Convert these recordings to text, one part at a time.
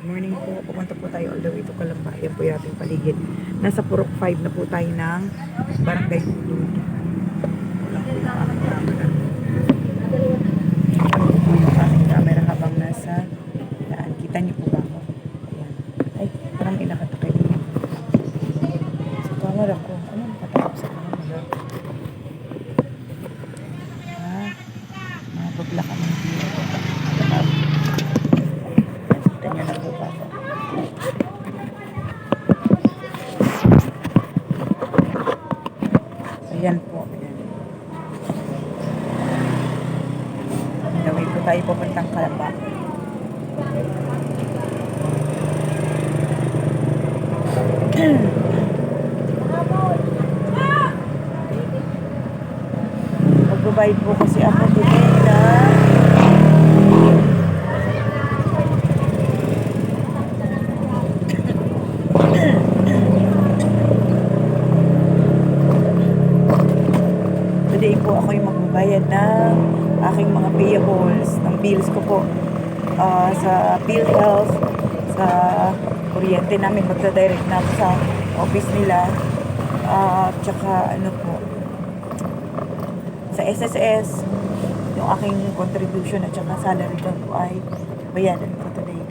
Good morning po. Pupunta po tayo all the way to Kalamba. Yan po yung ating paligid. Nasa Purok 5 na po tayo ng Barangay Hulud. Kulang po yung aking camera. Kulang po yung aking camera habang nasa daan. Kita niyo po ba ako? Ayan. Ay, parang may nakatakay din. Sa camera ko. Ano nakatakap sa camera? Ha? Mababla ka ng video. Nakita niyo na po ba ako? Ayan po. Ayan. Gawin po tayo papuntang Kalamba. Magbabayad po kasi ako today na Today po ako yung magbabayad ng aking mga payables, ng bills ko po. Ah, sa PhilHealth, sa kuryente namin, magda-direct na sa office nila. Ah, tsaka ano po, sa SSS, yung aking contribution at tsaka salary ko po ay bayadan ko today.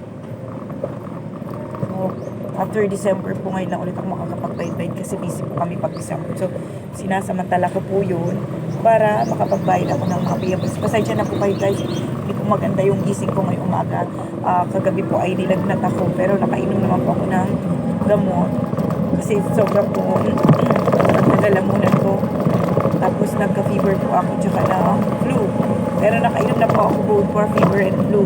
So, after December po ngayon lang ulit ako makakapagbayad kasi busy po kami pag December. So, sinasamantala ko po yun para makapagbayad ako ng mga payables. Pasensya na po kayo guys, hindi po maganda yung gising ko ngayong umaga. Ah, kagabi po ay nilagnat ako pero nakainom naman po ako ng gamot kasi sobra po nagdalamunan ko. Tapos nagka-fever po ako tsaka na flu. Pero nakainom na po ako both for fever and flu.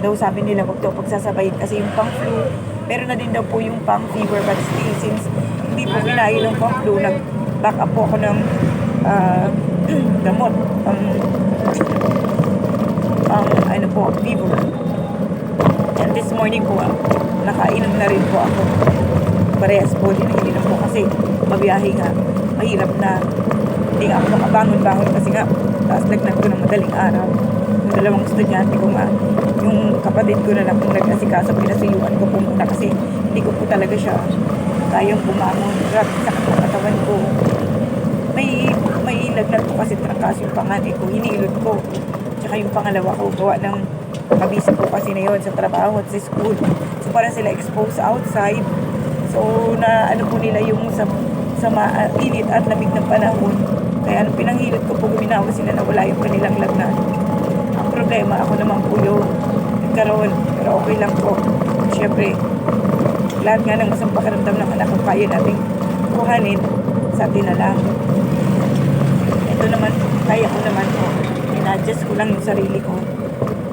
Daw sabi nila wag daw pagsasabayin kasi yung pang flu. Pero na din daw po yung pang fever but still since hindi po kinain ng pang flu, nag-back up po ako ng ah, gamot. Pang, pang ano po, fever. And this morning po, ah, nakainom na rin po ako. Parehas po din ininom kasi mabiyahe nga. Mahirap na hindi nga ako makabangon-bangon kasi nga taas lagnat ko ng madaling araw. Yung dalawang estudyante ko nga, yung kapatid ko na lang kung nag-asikaso, pinasuyuan ko po muna kasi hindi ko po talaga siya kayang bumangon. Grabe ng katawan ko. May, lagnat po kasi trangkas yung panganay ko, hinilot ko. Tsaka yung pangalawa ko, gawa ng kabisi po kasi na yun sa trabaho at sa school. So parang sila exposed outside. So na ano po nila yung sa, sa mainit at lamig ng panahon. Kaya nung pinanghilot ko po, guminawa sila na wala yung kanilang lagnat. Ang problema, ako naman po yung nagkaroon. Pero okay lang po. Siyempre, lahat nga ng masang pakiramdam ng anak ko kaya nating kuhanin sa atin na lang. Ito naman, kaya ko naman po. In-adjust ko lang yung sarili ko.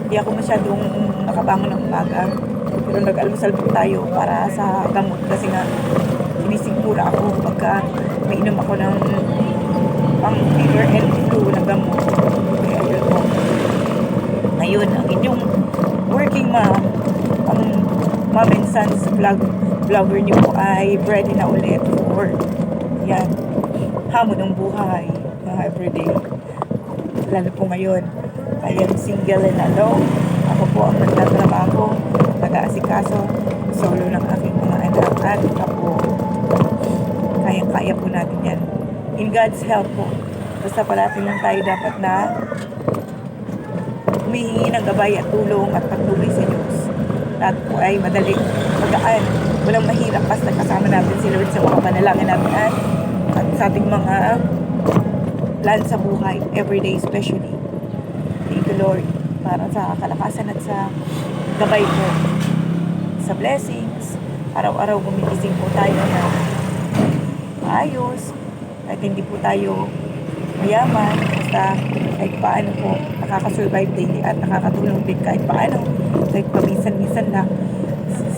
Hindi ako masyadong nakabangon ng umaga. Pero nag-almusal po tayo para sa gamot kasi nga sinisigura ako pagka may inom ako ng pang fever and flu na gamot. Kaya yun po. Ngayon, ang inyong working mom, ang mom and son's vlog, vlogger niyo po ay ready na ulit for yan, hamon ng buhay na everyday. Lalo po ngayon, I am single and alone. Ako po ang nagtatrabaho, nag-aasikaso, solo ng aking mga anak at ako. Kayang-kaya po natin yan. In God's help po. Basta palati lang tayo dapat na humihingi ng gabay at tulong at patuloy sa Diyos. Lahat po ay madaling magaan. Walang mahirap basta kasama natin si Lord sa mga panalangin natin at, at sa ating mga plan sa buhay, everyday especially. Thank you Lord para sa kalakasan at sa gabay po. Sa blessings, araw-araw gumigising po tayo na maayos, kahit hindi po tayo mayaman, basta kahit paano po nakakasurvive daily at nakakatulong din kahit paano, kahit paminsan-minsan lang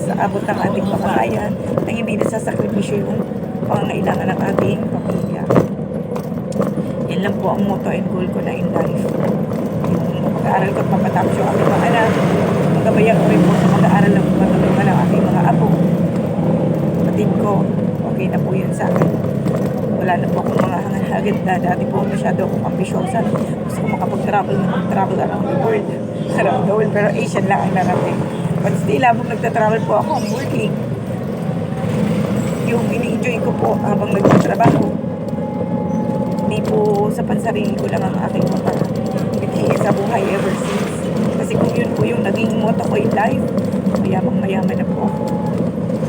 sa abot ng ating makakayan na hindi nasasakripisyo yung pangangailangan ng ating pamilya. Yan lang po ang motto and goal ko na in life. Yung pag-aaral ko at mapatapos yung aking mga anak, magabayan ko rin po sa mag-aaral ng matulungan ng aking mga apo. Kapatid ko, okay na po yun sa akin. Wala na po akong mga hangan-hagad na dati po masyado akong ambisyosa. Gusto ko makapag-travel na mag-travel around the world. Around the world, pero Asian lang ang narating. But still, habang nagtatravel po ako, I'm working. Yung ini-enjoy ko po habang nagtatrabaho, hindi po sa pansarili ko lang ang aking mga binigay sa buhay ever since. Kasi kung yun po yung naging motto ko in life, mayamang mayaman na po ako.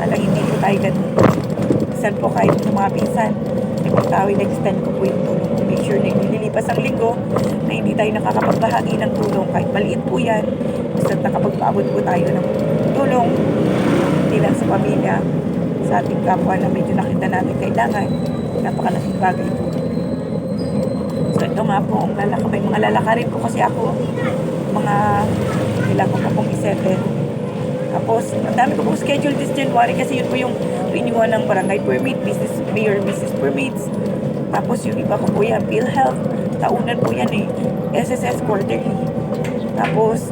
Alang hindi po tayo ganun. Minsan po kahit yung mga pinsan, ipagtawin, extend ko po yung tulong ko. Make sure na nililipas ang linggo na hindi tayo nakakapagbahagi ng tulong. Kahit maliit po yan, basta nakapagpaabot po tayo ng tulong. Hindi lang sa pamilya, sa ating kapwa na medyo nakita natin kailangan. Napakalaking bagay po. Nga po, ang lalaka, may mga lalaka rin po kasi ako. Mga kailangan ko pa pong isettle. Tapos, ang dami ko pong schedule this January kasi yun po yung renewal ng barangay permit, business mayor business permits. Tapos yung iba ko po yan, PhilHealth. Taunan po yan eh. SSS quarterly. Tapos,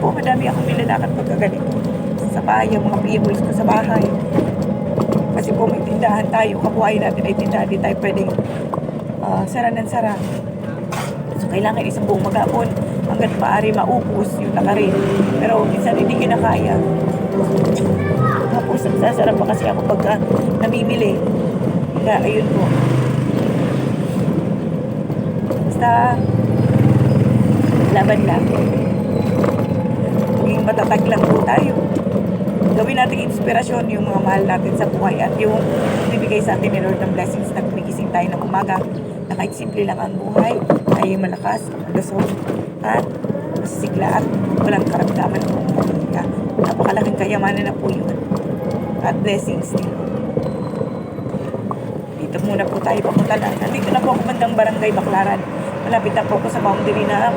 po madami akong nilalakad pagka ganito. Sa bahay, yung mga vehicles ko sa bahay. Kasi po may tindahan tayo, kabuhay natin ay tindahan, di tayo pwedeng ah, sara ng. Kailangan isang buong maghapon hanggat maaari maupos yung nakarin. Pero minsan hindi kinakaya. Tapos, sasarap pa kasi ako pagka namimili. Kaya, ayun po. Basta, laban lang. Maging matatag lang po tayo. Gawin natin inspirasyon yung mga mahal natin sa buhay at yung bibigay sa atin ni Lord ng blessings na gumigising tayo ng umaga na kahit simple lang ang buhay, tayo malakas, malusog, at masigla at walang karamdaman ng pamilya. Napakalaking kayamanan na po yun. At blessings Lord. Dito muna po tayo papunta na. Nandito na po ako bandang barangay Baklaran. Malapit na po ako sa boundary na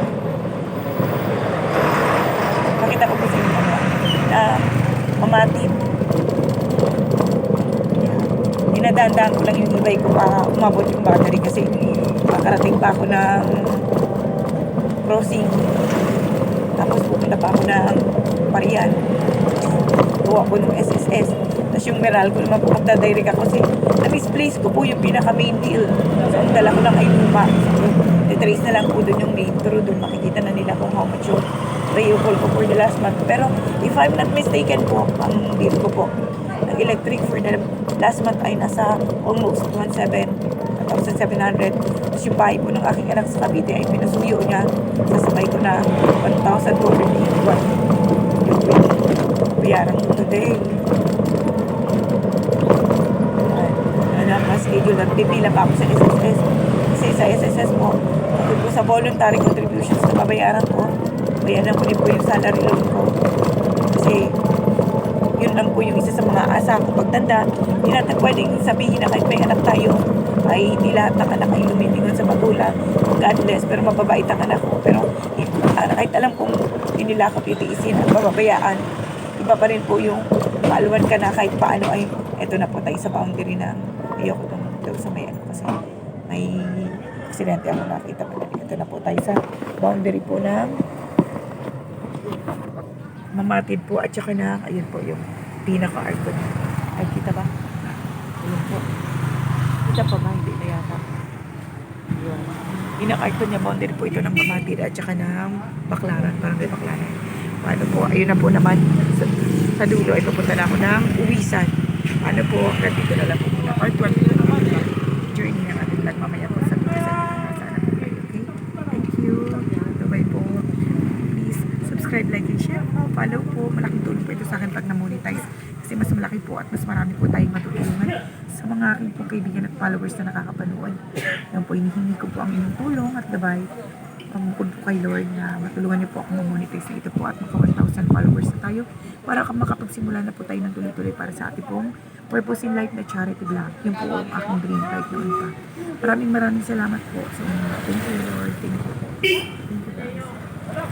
Pakita ko po sa inyo na mamatid. Dinadandaan ko lang yung ibay ko para umabot yung battery kasi makarating pa ako ng crossing. Tapos pupunta pa ako ng Parian. Gawa ko ng SSS. Tapos yung Meral ko naman po magdadirect ako kasi na-misplace ko po yung pinaka main deal. So ang dala ko lang ay luma. So, titrace na lang po doon yung main through doon makikita na nila kung how much yung payable ko for the last month. Pero if I'm not mistaken po, ang bill ko po ng electric for the last month ay nasa almost 1,700. 1,700. Tapos yung bahay po ng aking anak sa Cavite ay pinasuyo niya. Sasabay ko na 1,281. Yung bayaran ko today. Ano, mas schedule na pipila pa ako sa SSS. Kasi sa SSS po, tungkol po sa voluntary contributions na babayaran ko, bayaran ko din po yung salary loan ko. Kasi yun lang po yung isa sa mga asa ko pagtanda. Hindi natin pwedeng sabihin na kahit may anak tayo, ay hindi lahat ng anak ay lumilingon sa magulang. God bless, pero mababait ang anak ko. Pero ah, kahit alam kong inilakap itiisin at mababayaan, iba pa rin po yung maaluan ka na kahit paano ay eto na po tayo sa boundary na ayoko itong daw sa may ano kasi may aksidente ako nakita pa Ito na po tayo sa boundary po ng mamatid po at saka na ayun po yung na. Ay, kita ba? Ayun po. Kita pa ba? Hindi na yata. Yun. Pinaka-art ko niya boundary po ito ng mamatid at saka ng baklaran. Parang may baklaran. Paano po? Ayun na po naman. Sa, sa dulo ay papunta na ako ng uwisan. Paano po? Nandito na lang po muna. Part 1 po na journey ng ating vlog mamaya po sa uwisan. Sana po kayo. Okay? Thank you. Bye-bye po. Please subscribe, like, and share po. Follow po. Malaking tulong po ito sa akin pag na-monetize. Kasi mas malaki po at mas marami po tayong matutulungan sa mga aking po kaibigan at followers na nakakapanood. Yan po, hinihingi ko po ang inyong tulong at gabay. Pamukod po kay Lord na matulungan niyo po ako ma-monetize na ito po at maka 1,000 followers na tayo para ka makapagsimula na po tayo ng tuloy-tuloy para sa ating pong purpose in life na charity vlog. Yun po ang aking dream kahit noon pa. Maraming maraming salamat po sa inyo. Thank you Lord. Thank you.